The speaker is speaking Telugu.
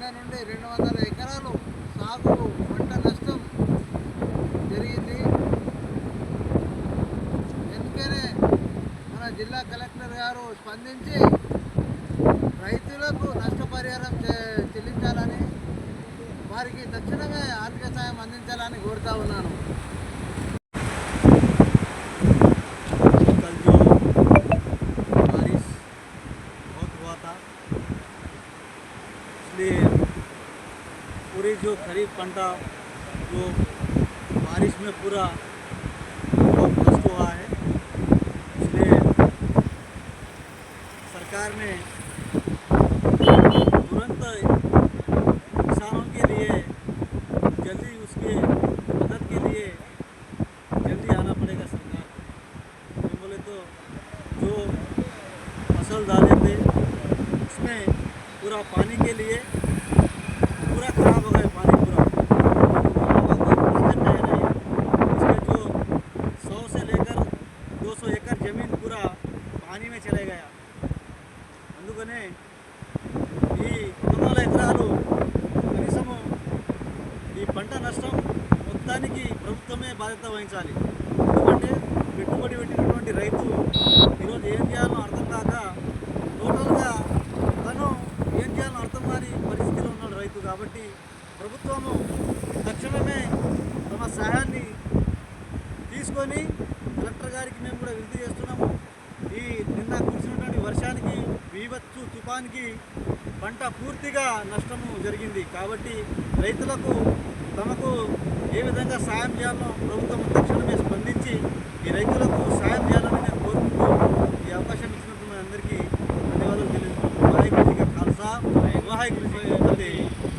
వంద నుండి రెండు వందల ఎకరాలు సాగు పంట నష్టం జరిగింది. ఎందుకనే మన జిల్లా కలెక్టర్ గారు స్పందించి రైతులకు నష్టపరిహారం చెల్లించాలని వారికి తక్షణమే ఆర్థిక సాయం అందించాలని కోరుతా ఉన్నాను. इसलिए पूरी जो खरीफ पंटा जो बारिश में पूरा नष्ट हुआ है, इसलिए सरकार ने तुरंत किसानों के लिए, जल्दी उसके मदद के लिए जल्दी आना पड़ेगा सरकार क्यों बोले तो जो फ़सल डाले थे पूरा पानी के लिए पूरा खराब हो गया पानी पूरा अब कोई प्रोजेक्ट है नहीं इसमें जो सौ से लेकर दो सौ एकड़ जमीन पूरा पानी में चले गया అందుకనే ఈ రెండు వందల ఎకరాలు కనీసము ఈ పంట నష్టం మొత్తానికి ప్రభుత్వమే బాధ్యత వహించాలి ఎందుకంటే పెట్టుబడి పెట్టినటువంటి రైతు ఈరోజు ఏం చేయాలో అర్థం చేయాలో అర్థం కాని పరిస్థితిలో ఉన్నాడు రైతు కాబట్టి ప్రభుత్వము తక్షణమే తమ సహాయాన్ని తీసుకొని కలెక్టర్ గారికి మేము కూడా వినతి చేస్తున్నాము. ఈ నిన్న కురిసినటువంటి వర్షానికి వీవచ్చు తుఫాన్కి పంట పూర్తిగా నష్టము జరిగింది. కాబట్టి రైతులకు తమకు ఏ విధంగా సాయం చేయాలో ప్రభుత్వం తక్షణమే స్పందించి ఈ రైతులకు సాయం చేయాలని నేను కోరుకుంటూ ఈ అవకాశం ఇచ్చినట్టు మీ అందరికీ ధన్యవాదాలు తెలియజేస్తున్నాను 早く、そいう、だて、